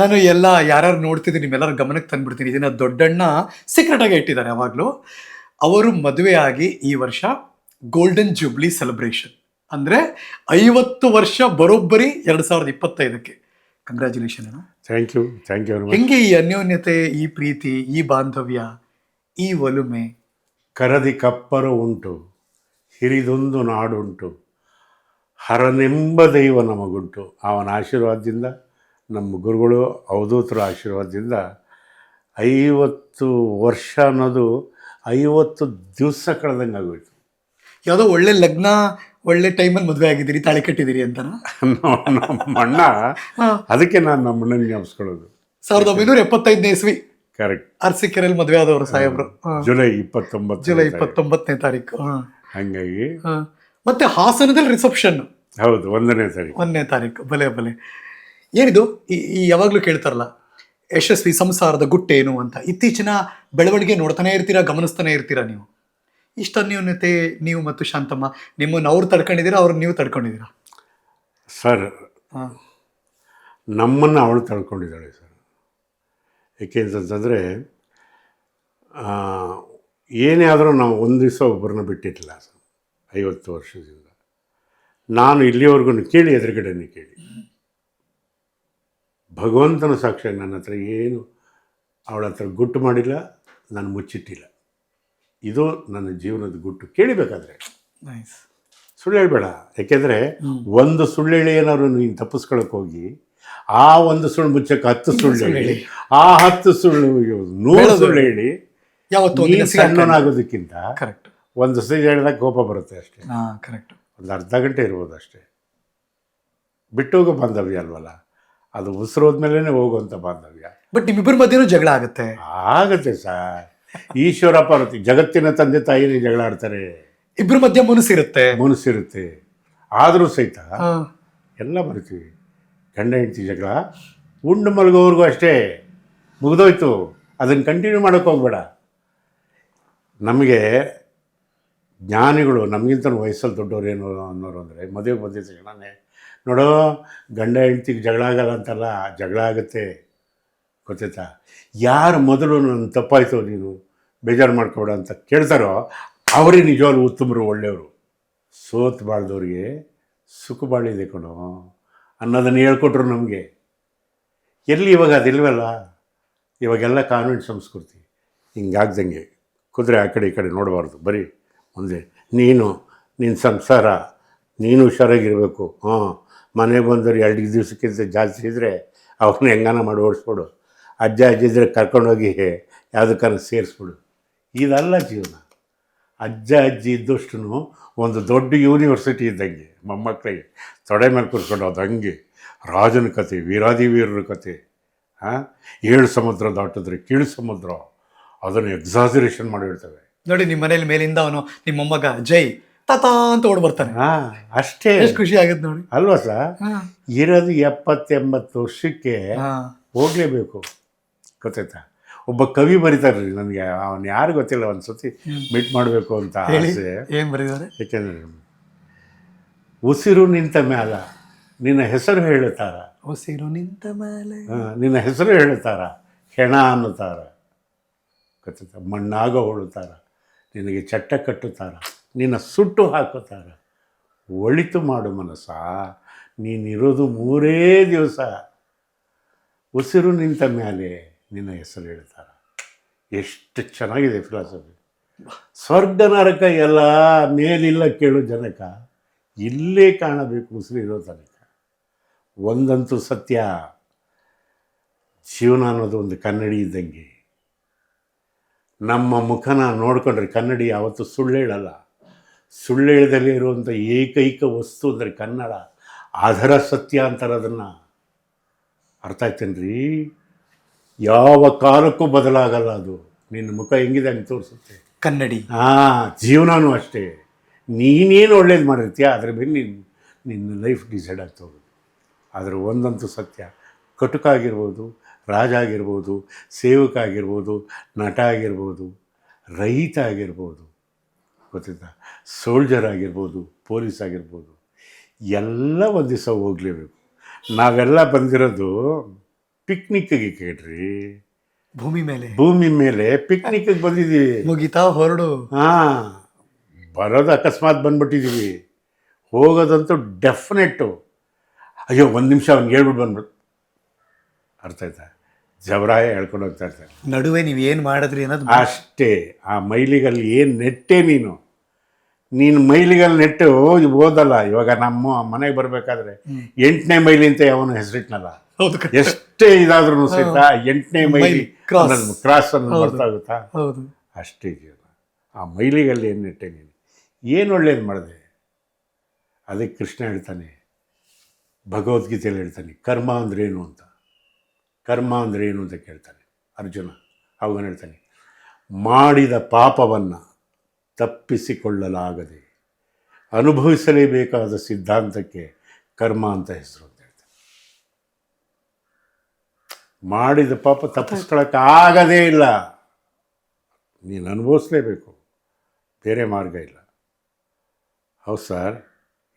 ನಾನು ಎಲ್ಲ ಯಾರ್ಯಾರು ನೋಡ್ತಿದ್ದೀನಿ ನಿಮ್ಮೆಲ್ಲರ ಗಮನಕ್ಕೆ ತಂದ್ಬಿಡ್ತೀನಿ. ಇದನ್ನ ದೊಡ್ಡಣ್ಣ ಸೀಕ್ರೆಟ್ ಆಗಿ ಇಟ್ಟಿದ್ದಾರೆ ಯಾವಾಗಲೂ ಅವರು ಮದುವೆ ಆಗಿ ಈ ವರ್ಷ ಗೋಲ್ಡನ್ ಜೂಬ್ಲಿ ಸೆಲೆಬ್ರೇಷನ್ ಅಂದರೆ ಐವತ್ತು ವರ್ಷ ಬರೋಬ್ಬರಿ ಎರಡು ಸಾವಿರದ ಇಪ್ಪತ್ತೈದಕ್ಕೆ. Congratulation thank you thank you ಹೆಂಗೆ ಈ ಅನ್ಯೋನ್ಯತೆ ಈ ಪ್ರೀತಿ ಈ ಬಾಂಧವ್ಯ ಈ ಒಲುಮೆ? ಕರದಿ ಕಪ್ಪರು ಉಂಟು ಹಿರಿದೊಂದು ನಾಡುಂಟು ಹರನೆಂಬ ದೈವ ನಮಗುಂಟು. ಅವನ ಆಶೀರ್ವಾದದಿಂದ ನಮ್ಮ ಗುರುಗಳು ಅವಧೂತರ ಆಶೀರ್ವಾದದಿಂದ ಐವತ್ತು ವರ್ಷ ಅನ್ನೋದು ಐವತ್ತು ದಿವಸ ಕಳೆದಂಗೆ ಆಗೋಯ್ತು. ಯಾವುದೋ ಒಳ್ಳೆ ಲಗ್ನ ಒಳ್ಳೆ ಟೈಮಲ್ಲಿ ಮದುವೆ ಆಗಿದ್ದೀರಿ ತಾಳಿ ಕಟ್ಟಿದ್ದೀರಿ ಅಂತ ನಮ್ಮ ಅಣ್ಣ ಅದಕ್ಕೆ ನಾನು ನಮ್ಮ ಅಣ್ಣನ ಜ್ಞಾಪಿಸ್ಕೊಳ್ಳೋದು. ಸಾವಿರದ ಒಂಬೈನೂರ ಎಪ್ಪತ್ತೈದನೇ ಇಸ್ವಿ. ಕರೆಕ್ಟ್ ಅರಸಿಕೆರೆಯಲ್ಲಿ ಮದುವೆ ಆದವರು ಸಾಹೇಬ್ರು. ಜುಲೈ ಇಪ್ಪತ್ತೊಂಬತ್ತು ಜುಲೈ ಇಪ್ಪತ್ತೊಂಬತ್ತನೇ ತಾರೀಕು. ಹಂಗಾಗಿ ಮತ್ತೆ ಹಾಸನದಲ್ಲಿ ರಿಸೆಪ್ಷನ್ ಹೌದು ಒಂದನೇ ತಾರೀಕು. ಒಂದನೇ ತಾರೀಕು ಬಲೆ ಭಲೆ. ಏನಿದು? ಈ ಈ ಯಾವಾಗಲೂ ಕೇಳ್ತಾರಲ್ಲ ಯಶಸ್ವಿ ಸಂಸಾರದ ಗುಟ್ಟೇನು ಅಂತ. ಇತ್ತೀಚಿನ ಬೆಳವಣಿಗೆ ನೋಡ್ತಾನೆ ಇರ್ತೀರಾ ಗಮನಿಸ್ತಾನೆ ಇರ್ತೀರಾ ನೀವು? ಇಷ್ಟ ಅನ್ಯೂನ್ಯತೆ ನೀವು ಮತ್ತು ಶಾಂತಮ್ಮ ನಿಮ್ಮನ್ನು ಅವ್ರು ತಡ್ಕೊಂಡಿದ್ದೀರಾ ಅವ್ರನ್ನ ನೀವು ತಡ್ಕೊಂಡಿದ್ದೀರಾ? ಸರ್. ನಮ್ಮನ್ನು ಅವಳು ತಡ್ಕೊಂಡಿದ್ದಾಳೆ ಸರ್. ಏಕೆ ಅಂತಂತಂದರೆ ಏನೇ ಆದರೂ ನಾವು ಒಂದು ದಿವಸ ಒಬ್ಬರನ್ನ ಬಿಟ್ಟಿಟ್ಟಿಲ್ಲ ಸರ್ ಐವತ್ತು ವರ್ಷದಿಂದ. ನಾನು ಇಲ್ಲಿವರೆಗೂ ಕೇಳಿ ಎದುರುಗಡೆನೇ ಕೇಳಿ. ಭಗವಂತನ ಸಾಕ್ಷಿಯಾಗಿ ನನ್ನ ಹತ್ರ ಏನು ಅವಳ ಹತ್ರ ಗುಟ್ಟು ಮಾಡಿಲ್ಲ ನಾನು ಮುಚ್ಚಿಟ್ಟಿಲ್ಲ. ಇದು ನನ್ನ ಜೀವನದ ಗುಟ್ಟು. ಕೇಳಿಬೇಕಾದ್ರೆ. ಸುಳ್ಳು ಹೇಳಬೇಡ. ಯಾಕೆಂದರೆ ಒಂದು ಸುಳ್ಳು ಹೇಳಿ ಏನಾದ್ರು ನೀನು ತಪ್ಪಿಸ್ಕೊಳಕ್ಕೆ ಹೋಗಿ ಆ ಒಂದು ಸುಳ್ಳು ಮುಚ್ಚಕ್ಕೆ ಹತ್ತು ಸುಳ್ಳು ಹೇಳಿ ಆ ಹತ್ತು ಸುಳ್ಳು ನೂರು. ಸುಳ್ಳು ಹೇಳಿ ಸಣ್ಣನಾಗೋದಕ್ಕಿಂತ ಕರೆಕ್ಟ್ ಒಂದು ಸತಿ ಹೇಳಿದಾಗ ಕೋಪ ಬರುತ್ತೆ ಅಷ್ಟೇ. ಹಾ ಕರೆಕ್ಟ್ ಒಂದು ಅರ್ಧ ಗಂಟೆ ಇರ್ಬೋದು ಅಷ್ಟೇ. ಬಿಟ್ಟೋಗ ಬಾಂಧವ್ಯ ಅಲ್ವಲ್ಲ? ಅದು ಉಸಿರೋದ್ಮೇಲೆ ಹೋಗುವಂಥ ಬಾಂಧವ್ಯ. ಬಟ್ ನಿಮ್ಮಿಬ್ಬರ ಮಧ್ಯೆನೂ ಜಗಳ ಆಗುತ್ತೆ. ಆಗುತ್ತೆ ಸರ್. ಈಶ್ವರ ಪಾರ್ವತಿ ಜಗತ್ತಿನ ತಂದೆ ತಾಯಿನೇ ಜಗಳ ಆಡ್ತಾರೆ. ಇಬ್ಬರ ಮಧ್ಯೆ ಮುನಿಸಿರುತ್ತೆ. ಮುನಿಸಿರುತ್ತೆ. ಆದರೂ ಸಹಿತ. ಎಲ್ಲ ಬರ್ತೀವಿ ಗಂಡ ಹೆಂಡತಿ ಜಗಳ ಉಂಡು ಮಲಗೋವರೆಗೂ ಅಷ್ಟೇ. ಮುಗಿದೋಯ್ತು. ಅದನ್ನು ಕಂಟಿನ್ಯೂ ಮಾಡೋಕೆ ಹೋಗ್ಬೇಡ. ನಮಗೆ ಜ್ಞಾನಿಗಳು ನಮಗಿಂತ ವಯಸ್ಸಲ್ಲಿ ದೊಡ್ಡವ್ರು ಏನು ಅನ್ನೋರು ಅಂದರೆ ಮದುವೆ ಬಂದಿದ್ದ ತಕ್ಷಣನೇ ನೋಡೋ, ಗಂಡ ಹೆಂಡ್ತಿಗೆ ಜಗಳ ಆಗಲ್ಲ ಅಂತಲ್ಲ, ಜಗಳ ಆಗುತ್ತೆ. ಗೊತ್ತಾಯ್ತಾ? ಯಾರು ಮೊದಲು ನನ್ನ ತಪ್ಪಾಯಿತು ನೀನು ಬೇಜಾರು ಮಾಡ್ಕೊಬೇಡ ಅಂತ ಕೇಳ್ತಾರೋ, ಅವರೇ ನಿಜವಾಗ್ಲೂ ಉತ್ತಮರು, ಒಳ್ಳೆಯವರು. ಸೋತ್ ಬಾಳ್ದವ್ರಿಗೆ ಸುಖ ಬಾಳಿದೆ ಕಣೋ, ಅನ್ನೋದನ್ನು ಹೇಳ್ಕೊಟ್ರು ನಮಗೆ. ಎಲ್ಲಿ ಇವಾಗ ಅದಿಲ್ವಲ್ಲ? ಇವಾಗೆಲ್ಲ ಕಾನ್ವೆಂಟ್ ಸಂಸ್ಕೃತಿ. ಹಿಂಗಾಗ್ದಂಗೆ. ಕುದುರೆ ಆ ಕಡೆ ಈ ಕಡೆ ನೋಡಬಾರ್ದು. ಬರೀ ಮುಂದೆ, ನೀನು ನಿನ್ನ ಸಂಸಾರ, ನೀನು ಹುಷಾರಾಗಿರಬೇಕು. ಹಾಂ ಮನೆಗೆ ಬಂದವ್ರು ಎರಡು ದಿವಸಕ್ಕಿಂತ ಜಾಸ್ತಿ ಇದ್ದರೆ ಅವ್ರನ್ನ ಹೆಂಗಾನ ಮಾಡಿ ಓಡಿಸ್ಬಿಡು. ಅಜ್ಜ ಅಜ್ಜಿ ಇದ್ದರೆ ಕರ್ಕೊಂಡೋಗಿ ಯಾವುದಕ್ಕಾನ ಸೇರಿಸ್ಬಿಡು. ಇದಲ್ಲ ಜೀವನ. ಅಜ್ಜ ಅಜ್ಜಿ ಇದ್ದಷ್ಟು ಒಂದು ದೊಡ್ಡ ಯೂನಿವರ್ಸಿಟಿ ಇದ್ದಂಗೆ ಮೊಮ್ಮಕ್ಕಳಿಗೆ. ತೊಡೆ ಮೇಲೆ ಕೂರ್ಕೊಂಡು ಅದು ಹಂಗೆ. ರಾಜನ ಕತೆ, ವೀರಾದಿ ವೀರರ ಕತೆ ಹಾಂ ಏಳು ಸಮುದ್ರ ದಾಟಿದ್ರೆ ಕೀಳು ಸಮುದ್ರ. ಅದನ್ನು ಎಕ್ಸಾಜರೇಷನ್ ಹೇಳ್ತವೆ ನೋಡಿ ನಿಮ್ಮ ಮನೇಲಿ ಮೇಲಿಂದ ಅವನು, ನಿಮ್ಮ ಮೊಮ್ಮಗ, ಜೈ. ತಾತ ಅಂತ ಓಡ್ ಬರ್ತಾನೆ ಹಾಂ ಅಷ್ಟೇ. ಎಷ್ಟು ಖುಷಿ ಆಗುತ್ತೆ ನೋಡಿ. ಅಲ್ವಾ ಸರ್. ಇರೋದು ಎಪ್ಪತ್ತೆಂಬತ್ತು ವರ್ಷಕ್ಕೆ ಹೋಗ್ಲೇಬೇಕು. ಗೊತ್ತಾಯ್ತಾ? ಒಬ್ಬ ಕವಿ ಬರೀತಾರ್ರಿ ನನಗೆ. ಅವನು ಯಾರು ಗೊತ್ತಿಲ್ಲ ಒಂದು ಸತಿ ಮೀಟ್ ಮಾಡಬೇಕು ಅಂತ ಆಸೆ. ಏನು ಬರೀತಾರೆ ಏಕೆಂದರೆ ಉಸಿರು ನಿಂತ ಮ್ಯಾಲ ನಿನ್ನ ಹೆಸರು ಹೇಳುತ್ತಾರ. ಉಸಿರು ನಿಂತ ಮೇಲೆ ಆ, ನಿನ್ನ ಹೆಸರು ಹೇಳುತ್ತಾರ. ಹೆಣ ಅನ್ನುತ್ತಾರ. ಗೊತ್ತಾಯ್ತಾ? ಮಣ್ಣಾಗ ಹೊಳುತ್ತಾರ ನಿನಗೆ ಚಟ್ಟ ಕಟ್ಟುತ್ತಾರ. ನಿನ್ನ ಸುಟ್ಟು ಹಾಕುತ್ತಾರೆ ಒಳಿತು ಮಾಡು ಮನಸ್ಸ. ನೀನಿರೋದು ಮೂರೇ ದಿವಸ. ಉಸಿರು ನಿಂತ ಮೇಲೆ ನಿನ್ನ ಹೆಸರು ಹೇಳ್ತಾರ. ಎಷ್ಟು ಚೆನ್ನಾಗಿದೆ ಫಿಲಾಸಫಿ ಸ್ವರ್ಗ ನರಕ ಎಲ್ಲ ಮೇಲಿಲ್ಲ ಕೇಳು ಜನಕ. ಇಲ್ಲೇ ಕಾಣಬೇಕು ಉಸಿರು ಇರೋ ತನಕ. ಒಂದಂತೂ ಸತ್ಯ. ಜೀವನ ಅನ್ನೋದು ಒಂದು ಕನ್ನಡಿ ಇದ್ದಂಗೆ. ನಮ್ಮ ಮುಖನ ನೋಡ್ಕೊಂಡ್ರೆ ಕನ್ನಡಿ ಯಾವತ್ತೂ ಸುಳ್ಳು ಹೇಳಲ್ಲ. ಸುಳ್ಳು ಹೇಳದಲ್ಲೇ ಇರುವಂಥ ಏಕೈಕ ವಸ್ತು ಅಂದರೆ ಕನ್ನಡ ಅದರ ಸತ್ಯ ಅಂತಾರೆ ಅದನ್ನು ಅರ್ಥ ಆಯ್ತೇನ್ರಿ? ಯಾವ ಕಾಲಕ್ಕೂ ಬದಲಾಗಲ್ಲ ಅದು. ನಿನ್ನ ಮುಖ ಹೆಂಗಿದೆ ಹಂಗೆ ತೋರಿಸುತ್ತೆ. ಕನ್ನಡಿ. ಹಾಂ ಜೀವನವೂ ಅಷ್ಟೇ. ನೀನೇನು ಒಳ್ಳೇದು ಮಾಡಿರ್ತೀಯ ಅದ್ರ ಮೇಲೆ ನಿನ್ನ ನಿನ್ನ ಲೈಫ್ ಡಿಸೈಡ್ ಆಗ್ತಾ ಹೋಗುತ್ತೆ. ಆದರೆ ಒಂದಂತೂ ಸತ್ಯ ಕಟುಕ ಆಗಿರ್ಬೋದು ರಾಜ ಆಗಿರ್ಬೋದು ಸೇವಕ ಆಗಿರ್ಬೋದು ನಟ ಆಗಿರ್ಬೋದು ರೈತ ಆಗಿರ್ಬೋದು ಗೊತ್ತಿದ್ದ ಸೋಲ್ಜರ್ ಆಗಿರ್ಬೋದು ಪೊಲೀಸ್ ಆಗಿರ್ಬೋದು ಎಲ್ಲ ಒಂದು ದಿವಸ ಹೋಗಲೇಬೇಕು. ನಾವೆಲ್ಲ ಬಂದಿರೋದು ಪಿಕ್ನಿಕ್ಗೆ ಕೇಳ್ರಿ. ಭೂಮಿ ಮೇಲೆ. ಭೂಮಿ ಮೇಲೆ ಪಿಕ್ನಿಕ್ಗೆ ಬಂದಿದ್ದೀವಿ. ಮುಗಿತಾ ಹೊರಡು? ಹಾಂ ಬರೋದು ಅಕಸ್ಮಾತ್ ಬಂದ್ಬಿಟ್ಟಿದ್ದೀವಿ. ಹೋಗೋದಂತೂ ಡೆಫಿನೆಟ್ಟು ಅಯ್ಯೋ ಒಂದು ನಿಮಿಷ ಅವ್ನಿಗೆ ಹೇಳ್ಬಿಟ್ಟು ಬಂದ್ಬಿಟ್ಟು ಅರ್ಥ ಆಯ್ತಾ? ಜವರಾಯ ಹೇಳ್ಕೊಂಡು ಹೋಗ್ತಾ ಇರ್ತಾರೆ. ನಡುವೆ ನೀವು ಏನು ಮಾಡಿದ್ರಿ ಅನ್ನೋದು ಅಷ್ಟೇ ಆ ಮೈಲಿಗಲ್ಲಿ ಏನು ನೆಟ್ಟೆ ನೀನು? ನೀನು ಮೈಲಿಗಲ್ಲಿ ನೆಟ್ಟು ಓದಲ್ಲ ಇವಾಗ ನಮ್ಮ ಮನೆಗೆ ಬರಬೇಕಾದ್ರೆ ಎಂಟನೇ ಮೈಲಿ ಅಂತ ಅವನು ಹೆಸರಿಟ್ನಲ್ಲ. ಎಷ್ಟೇ ಇದಾದ್ರೂ ಸಹಿತ ಎಂಟನೇ ಮೈಲಿ ಕ್ರಾಸ್. ಅನ್ನೋದು ಹೌದು. ಅಷ್ಟೇ ಜೀವನ. ಆ ಮೈಲಿಗಲ್ಲಿ ಏನು ನೆಟ್ಟೆ ನೀನು? ಏನು ಒಳ್ಳೇದು ಮಾಡಿದೆ? ಅದಕ್ಕೆ ಕೃಷ್ಣ ಹೇಳ್ತಾನೆ ಭಗವದ್ಗೀತೆಯಲ್ಲಿ ಹೇಳ್ತಾನೆ ಕರ್ಮ ಅಂದ್ರೇನು ಅಂತ? ಕರ್ಮ ಅಂದ್ರೇನು ಅಂತ ಕೇಳ್ತಾನೆ ಅರ್ಜುನ. ಅವನು ಹೇಳ್ತಾನೆ, ಮಾಡಿದ ಪಾಪವನ್ನು ತಪ್ಪಿಸಿಕೊಳ್ಳಲಾಗದೆ ಅನುಭವಿಸಲೇಬೇಕಾದ ಸಿದ್ಧಾಂತಕ್ಕೆ ಕರ್ಮ ಅಂತ ಹೆಸರು ಅಂತ ಹೇಳ್ತಾನೆ. ಮಾಡಿದ ಪಾಪ ತಪ್ಪಿಸ್ಕೊಳಕ್ಕೆ ಆಗದೇ ಇಲ್ಲ. ನೀನು ಅನುಭವಿಸಲೇಬೇಕು. ಬೇರೆ ಮಾರ್ಗ ಇಲ್ಲ. ಹೌದು ಸರ್,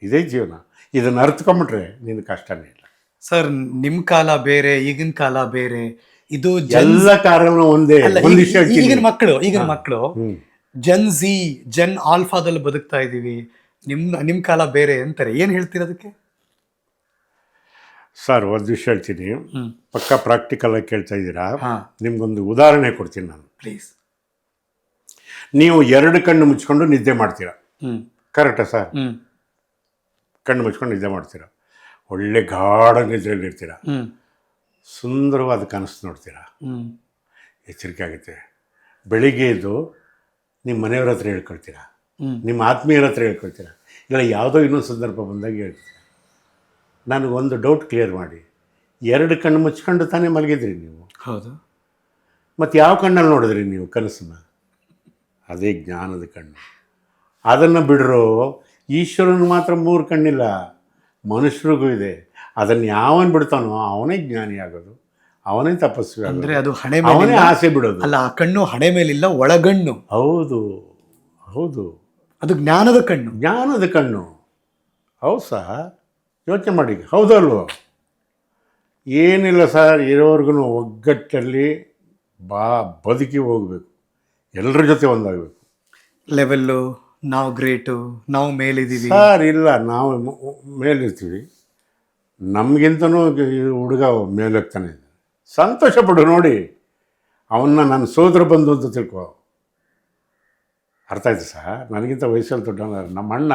ಇದೇ ಜೀವನ. ಇದನ್ನು ಅರ್ಥಕೊಂಬಿಟ್ರೆ ನಿನ್ನ ಕಷ್ಟನೇ ಇಲ್ಲ. ಸರ್ ನಿಮ್ ಕಾಲ ಬೇರೆ ಈಗಿನ ಕಾಲ ಬೇರೆ. ಇದು ಜನ್ ಎಲ್ಲ ಕಾರಣ ಒಂದೇ ಅಲ್ಲ, ಈಗ-. ಈಗಿನ ಮಕ್ಕಳು ಈಗಿನ ಮಕ್ಕಳು. ಜನ್ ಝಿ ಜನ್ ಆಲ್ಫಾದಲ್ಲಿ ಬದುಕ್ತಾ ಇದ್ದೀವಿ ನಿಮ್ ನಿಮ್ ಕಾಲ ಬೇರೆ ಅಂತಾರೆ. ಏನ್ ಹೇಳ್ತೀರ ಅದಕ್ಕೆ? ಸರ್ ಒಂದು ವಿಷಯ ಹೇಳ್ತೀನಿ. ಹ್ಮ್. ಪಕ್ಕ ಪ್ರಾಕ್ಟಿಕಲ್ ಆಗಿ ಕೇಳ್ತಾ ಇದ್ದೀರಾ? ಹಾ. ನಿಮ್ಗೊಂದು ಉದಾಹರಣೆ ಕೊಡ್ತೀನಿ ನಾನು. ಪ್ಲೀಸ್ ನೀವು ಎರಡು ಕಣ್ಣು ಮುಚ್ಕೊಂಡು ನಿದ್ದೆ ಮಾಡ್ತೀರಾ? ಹ್ಮ್. ಕರೆಕ್ಟಾ ಸರ್? ಹ್ಮ್. ಕಣ್ಣು ಮುಚ್ಕೊಂಡು ನಿದ್ದೆ ಮಾಡ್ತೀರಾ? ಒಳ್ಳೆ ಗಾಢ ನಿದ್ರೆಯಲ್ಲಿರ್ತೀರ ಸುಂದರವಾದ ಕನಸು ನೋಡ್ತೀರಾ. ಎಚ್ಚರಿಕೆ ಆಗುತ್ತೆ. ಬೆಳಿಗ್ಗೆ ಎದ್ದು ನಿಮ್ಮ ಮನೆಯವ್ರ ಹತ್ರ ಹೇಳ್ಕೊಳ್ತೀರ. ನಿಮ್ಮ ಆತ್ಮೀಯರ ಹತ್ರ ಹೇಳ್ಕೊಳ್ತೀರ. ಇಲ್ಲ ಯಾವುದೋ ಇನ್ನೊಂದು ಸಂದರ್ಭ ಬಂದಾಗ ಹೇಳ್ತೀರ. ನನಗೊಂದು ಡೌಟ್ ಕ್ಲಿಯರ್ ಮಾಡಿ. ಎರಡು ಕಣ್ಣು ಮುಚ್ಕೊಂಡು ತಾನೇ ಮಲಗಿದ್ರಿ ನೀವು. ಹೌದು. ಮತ್ತು ಯಾವ ಕಣ್ಣಲ್ಲಿ ನೋಡಿದ್ರಿ ನೀವು ಕನಸನ್ನ? ಅದೇ ಜ್ಞಾನದ ಕಣ್ಣು. ಅದನ್ನು ಬಿಡ್ರೋ ಈಶ್ವರನ ಮಾತ್ರ ಮೂರು ಕಣ್ಣಿಲ್ಲ. ಮನುಷ್ಯರಿಗೂ ಇದೆ. ಅದನ್ನು ಯಾವನ್ ಬಿಡ್ತಾನೋ ಅವನೇ ಜ್ಞಾನಿ ಆಗೋದು. ಅವನೇ ತಪಸ್ವಿ ಅಂದರೆ ಅದು ಹಣೆ ಅವನೇ ಆಸೆ ಬಿಡೋದು. ಅಲ್ಲ ಆ ಕಣ್ಣು ಹಣೆ ಮೇಲಿಲ್ಲ ಒಳಗಣ್ಣು. ಹೌದು ಹೌದು. ಅದು ಜ್ಞಾನದ ಕಣ್ಣು. ಜ್ಞಾನದ ಕಣ್ಣು. ಹೌದು ಸಹ ಯೋಚನೆ ಮಾಡಿ. ಹೌದಲ್ವೋ? ಏನಿಲ್ಲ ಸರ್ ಇರೋರ್ಗು ಒಗ್ಗಟ್ಟಲ್ಲಿ ಬಾ ಬದುಕಿ ಹೋಗಬೇಕು. ಎಲ್ಲರ ಜೊತೆ ಒಂದಾಗಬೇಕು. ಲೆವೆಲ್ಲು ನಾವು ಗ್ರೇಟು, ನಾವು ಮೇಲಿದ್ದೀವಿ. ಸರ್, ಇಲ್ಲ, ನಾವು ಮೇಲಿರ್ತೀವಿ. ನಮಗಿಂತನೂ ಹುಡುಗ ಮೇಲೆಗ್ತಾನೆ ಸಂತೋಷ ಪಡು, ನೋಡಿ. ಅವನ್ನ ನನ್ನ ಸೋದರ ಬಂದು ಅಂತ ತಿಳ್ಕೊ. ಅರ್ಥ ಆಯ್ತು ಸಹ ನನಗಿಂತ ವಯಸ್ಸಲ್ಲಿ ದೊಡ್ಡ ನಮ್ಮ ಅಣ್ಣ,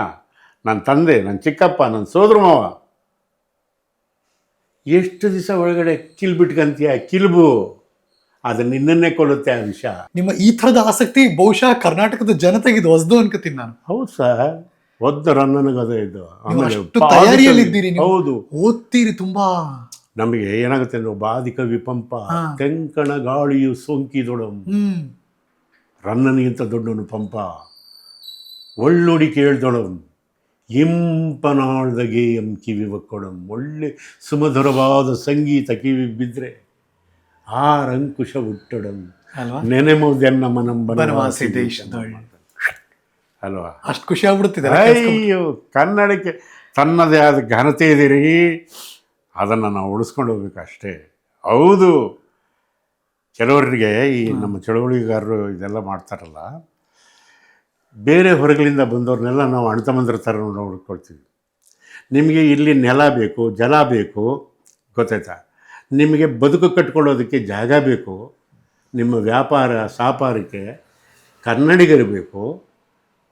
ನನ್ನ ತಂದೆ, ನನ್ನ ಚಿಕ್ಕಪ್ಪ, ನನ್ನ ಸೋದರ ಮಾವ. ಎಷ್ಟು ದಿವಸ ಒಳಗಡೆ ಕಿಲ್ಬಿಟ್ಕಂತೀಯ ಕಿಲ್ಬು. ಅದು ನಿನ್ನನ್ನೇ ಕೊಲ್ಲುತ್ತೆ ಆ ವಿಷ ನಿಮ್ಮ ಈ ಥರದ ಆಸಕ್ತಿ ಬಹುಶಃ ಕರ್ನಾಟಕದ ಜನತೆಗೆ ಇದು ಹೊಸದು ಅನ್ಕೋತೀನಿ ನಾನು. ಹೌದು ಸರ್. ಒದ್ದ ರನ್ನನಗದ ಇದು. ಆಮೇಲೆ ತಯಾರಿಯಲ್ಲಿದ್ದೀರಿ ಹೌದು. ಓದ್ತೀರಿ ತುಂಬಾ. ನಮಗೆ ಏನಾಗುತ್ತೆ ಅಂದ್ರೆ ಬಾಧಿಕ ವಿಪಂಪ ಕೆಂಕಣ ತೆಂಕಣ ಗಾಳಿಯು ಸೋಂಕಿದೊಡಂ ರನ್ನನಿಗಿಂತ ದೊಡ್ಡನು ಪಂಪ. ಒಳ್ಳೊಡಿ ಕೇಳ್ದೊಡಂ. ಇಂಪನಾಳ್ದ ಗೇಯಂ ಕಿವಿ ಒಕ್ಕೊಡಂ ಒಳ್ಳೆ ಸುಮಧುರವಾದ ಸಂಗೀತ ಕಿವಿ ಬಿದ್ದರೆ ಆರಂಕುಶ ಹುಟ್ಟಡಂ ನೆನೆಮುದೆನ್ನ ಮನಂ ಬನವಾಸಿ ದೇಶದೊಳ್. ಅಲ್ವಾ? ಅಷ್ಟು ಖುಷಿ ಆಗ್ಬಿಡ್ತಿದ್ದಾರೆ ಅಯ್ಯೋ ಕನ್ನಡಕ್ಕೆ ತನ್ನದೇ ಆದ ಘನತೆ ಇದೆ ರೀ ಅದನ್ನು ನಾವು ಉಳಿಸ್ಕೊಂಡು ಹೋಗ್ಬೇಕು ಅಷ್ಟೇ ಹೌದು. ಕೆಲವರಿಗೆ ಈ ನಮ್ಮ ಚಳುವಳಿಗಾರರು ಇದೆಲ್ಲ ಮಾಡ್ತಾರಲ್ಲ. ಬೇರೆ ಹೊರಗಳಿಂದ ಬಂದವ್ರನ್ನೆಲ್ಲ ನಾವು ಅಣ್ತಮಂದ್ರ ಥರ ನೋಡ್ಕೊಳ್ತೀವಿ. ನಿಮಗೆ ಇಲ್ಲಿ ನೆಲ ಬೇಕು ಜಲ ಬೇಕು ಗೊತ್ತಾಯ್ತಾ? ನಿಮಗೆ ಬದುಕು ಕಟ್ಕೊಳ್ಳೋದಕ್ಕೆ ಜಾಗ ಬೇಕು ನಿಮ್ಮ ವ್ಯಾಪಾರ ಸಾಪಾರಕ್ಕೆ ಕನ್ನಡಿಗರು ಬೇಕು.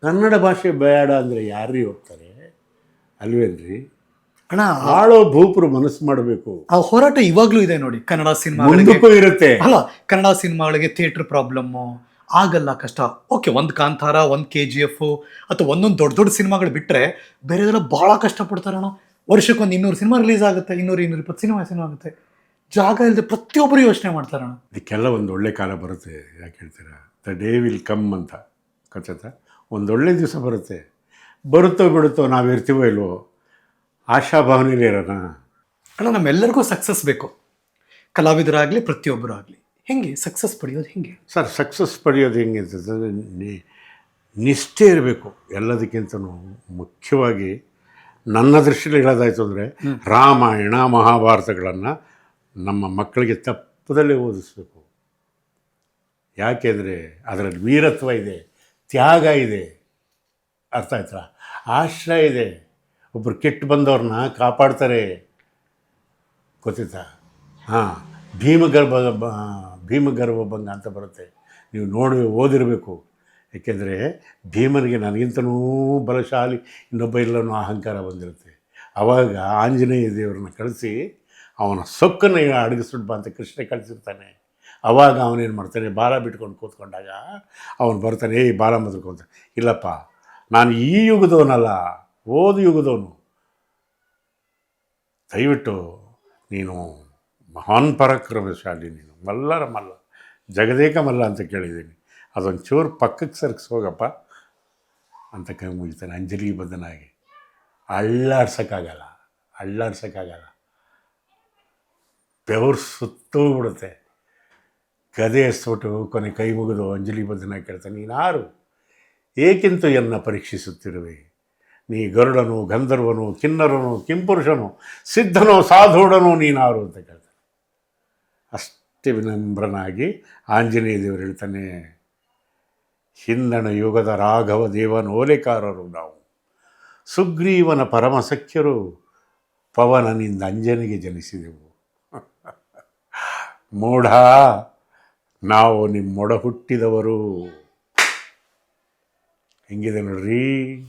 ಕನ್ನಡ ಭಾಷೆ ಬೇಡ ಅಂದರೆ ಯಾರೀ ಹೋಗ್ತಾರೆ? ಅಲ್ವೇನ್ರಿ? ಅಣ್ಣ ಆಳೋ ಭೂಪರು ಮನಸ್ಸು ಮಾಡಬೇಕು. ಆ ಹೋರಾಟ ಇವಾಗಲೂ ಇದೆ ನೋಡಿ ಕನ್ನಡ ಸಿನಿಮಾ ಇರುತ್ತೆ. ಅಲ್ಲ ಕನ್ನಡ ಸಿನಿಮಾಗಳಿಗೆ ಥಿಯೇಟರ್ ಪ್ರಾಬ್ಲಮ್ಮು ಆಗಲ್ಲ ಕಷ್ಟ. ಓಕೆ ಒಂದು ಕಾಂತಾರ ಒಂದು ಕೆ ಜಿ ಎಫ್ ಅಥವಾ ಒಂದೊಂದು ದೊಡ್ಡ ದೊಡ್ಡ ಸಿನಿಮಾಗಳು ಬಿಟ್ಟರೆ ಬೇರೆದೆಲ್ಲ ಭಾಳ ಕಷ್ಟಪಡ್ತಾರೆ ಅಣ್ಣ. ವರ್ಷಕ್ಕೊಂದು ಇನ್ನೂರು ಸಿನಿಮಾ ರಿಲೀಸ್ ಆಗುತ್ತೆ ಇನ್ನೂರು ಇನ್ನೂರು ಇಪ್ಪತ್ತು ಸಿನಿಮಾ ಸಿನಿಮಾ ಆಗುತ್ತೆ. ಜಾಗ ಇಲ್ಲದೆ ಪ್ರತಿಯೊಬ್ಬರು ಯೋಚನೆ ಮಾಡ್ತಾರಣ ಇದಕ್ಕೆಲ್ಲ ಒಂದು ಒಳ್ಳೆ ಕಾಲ ಬರುತ್ತೆ ಯಾಕೆ ಹೇಳ್ತೀರಾ? ದ ಡೇ ವಿಲ್ ಕಮ್ ಅಂತ. ಖಚಿತ ಒಂದು ಒಳ್ಳೆ ದಿವಸ ಬರುತ್ತೆ. ಬರುತ್ತೋ ಬಿಡುತ್ತೋ ನಾವು ಇರ್ತೀವೋ ಇಲ್ವೋ ಆಶಾಭಾವನೆಯಲ್ಲಿ ಇರೋಣ ಅಣ್ಣ ನಮ್ಮೆಲ್ಲರಿಗೂ ಸಕ್ಸಸ್ ಬೇಕು. ಕಲಾವಿದರಾಗಲಿ ಪ್ರತಿಯೊಬ್ಬರು ಆಗಲಿ ಹೆಂಗೆ? ಸಕ್ಸಸ್ ಪಡೆಯೋದು ಹೆಂಗೆ? ಸರ್ ಸಕ್ಸಸ್ ಪಡೆಯೋದು ಹೆಂಗೆ ಅಂತಂದರೆ ನಿ- ನಿಷ್ಠೆ ಇರಬೇಕು. ಎಲ್ಲದಕ್ಕಿಂತ ಮುಖ್ಯವಾಗಿ ನನ್ನ ದೃಷ್ಟಿಯಲ್ಲಿ ಹೇಳೋದಾಯ್ತು ಅಂದರೆ ರಾಮಾಯಣ ಮಹಾಭಾರತಗಳನ್ನು ನಮ್ಮ ಮಕ್ಕಳಿಗೆ ತಪ್ಪದಲ್ಲೇ ಓದಿಸ್ಬೇಕು. ಯಾಕೆಂದರೆ ಅದರಲ್ಲಿ ವೀರತ್ವ ಇದೆ, ತ್ಯಾಗ ಇದೆ. ಅರ್ಥ ಆಯ್ತಾ? ಆಶ್ರಯ ಇದೆ. ಒಬ್ಬರು ಕೆಟ್ಟು ಬಂದವ್ರನ್ನ ಕಾಪಾಡ್ತಾರೆ. ಗೊತ್ತಿತ್ತಾ? ಹಾಂ, ಭೀಮಗರ್ಭ ಭೀಮಗರ್ಭ ಭಂಗ ಅಂತ ಬರುತ್ತೆ. ನೀವು ನೋಡಿ ಓದಿರಬೇಕು. ಏಕೆಂದರೆ ಭೀಮನಿಗೆ ನನಗಿಂತನೂ ಬಲಶಾಲಿ, ಇನ್ನೊಬ್ಬ ಇಲ್ಲನೋ ಅಹಂಕಾರ ಬಂದಿರುತ್ತೆ. ಆವಾಗ ಆಂಜನೇಯ ದೇವರನ್ನ ಕಳಿಸಿ ಅವನ ಸೊಕ್ಕನ್ನು ಅಡಗಿಸ್ಬಿಟ್ಟು ಅಂತ ಕೃಷ್ಣ ಕಳಿಸಿರ್ತಾನೆ. ಅವಾಗ ಅವನೇನು ಮಾಡ್ತಾನೆ? ಬಾಲ ಬಿಟ್ಕೊಂಡು ಕೂತ್ಕೊಂಡಾಗ ಅವನು ಬರ್ತಾನೆ, ಏಯ್, ಬಾಲ ಮೊದಲ್ಕೊಂತ ಇಲ್ಲಪ್ಪ, ನಾನು ಈ ಯುಗದವನಲ್ಲ ಓದು ಯುಗದವನು. ದಯವಿಟ್ಟು ನೀನು ಮಹಾನ್ ಪರಾಕ್ರಮಶಾಲಿ ನೀನು. ಮಲ್ಲರ ಮಲ್ಲ, ಜಗದೇಕ ಮಲ್ಲ ಅಂತ ಕೇಳಿದ್ದೀನಿ. ಅದೊಂದು ಚೂರು ಪಕ್ಕಕ್ಕೆ ಸರ್ಕ್ಸ್ ಹೋಗಪ್ಪ. ಅಂತ ಕೈ ಮುಗಿತಾನೆ ಅಂಜಲಿ ಬದನಾಗಿ ಅಳ್ಳಾಡ್ಸೋಕ್ಕಾಗಲ್ಲ ಅಳ್ಳಾಡ್ಸೋಕ್ಕಾಗಲ್ಲ ಬೆವರು ಸುತ್ತೋಗ್ಬಿಡುತ್ತೆ ಗದೆ ಎಸ್ಬಿಟ್ಟು ಕೊನೆ ಕೈ ಮುಗಿದು ಅಂಜಲಿ ಬದನ ಕೇಳ್ತಾನೆ, ನೀನಾರು, ಏಕಿಂತ ಎನ್ನ ಪರೀಕ್ಷಿಸುತ್ತಿರುವೆ? ನೀ ಗರುಡನು, ಗಂಧರ್ವನು, ಕಿನ್ನರನು, ಕಿಂಪುರುಷನು, ಸಿದ್ಧನೋ, ಸಾಧುಡನು ನೀನಾರು ಅಂತ ಕೇಳ್ತಾನೆ. ಅಷ್ಟೇ ವಿನಮ್ರನಾಗಿ ಆಂಜನೇಯ ದೇವರು ಹೇಳ್ತಾನೆ ಹಿಂದಣ ಯುಗದ ರಾಘವ ದೇವನ ಓಲೆಕಾರರು ನಾವು. ಸುಗ್ರೀವನ ಪರಮಸಖ್ಯರು ಪವನನಿಂದ ಅಂಜನಿಗೆ ಜನಿಸಿದೆವು. ಮೂಢ ನಾವು ನಿಮ್ಮೊಡ ಹುಟ್ಟಿದವರು ಹೆಂಗಿದೆ ನೋಡ್ರಿ.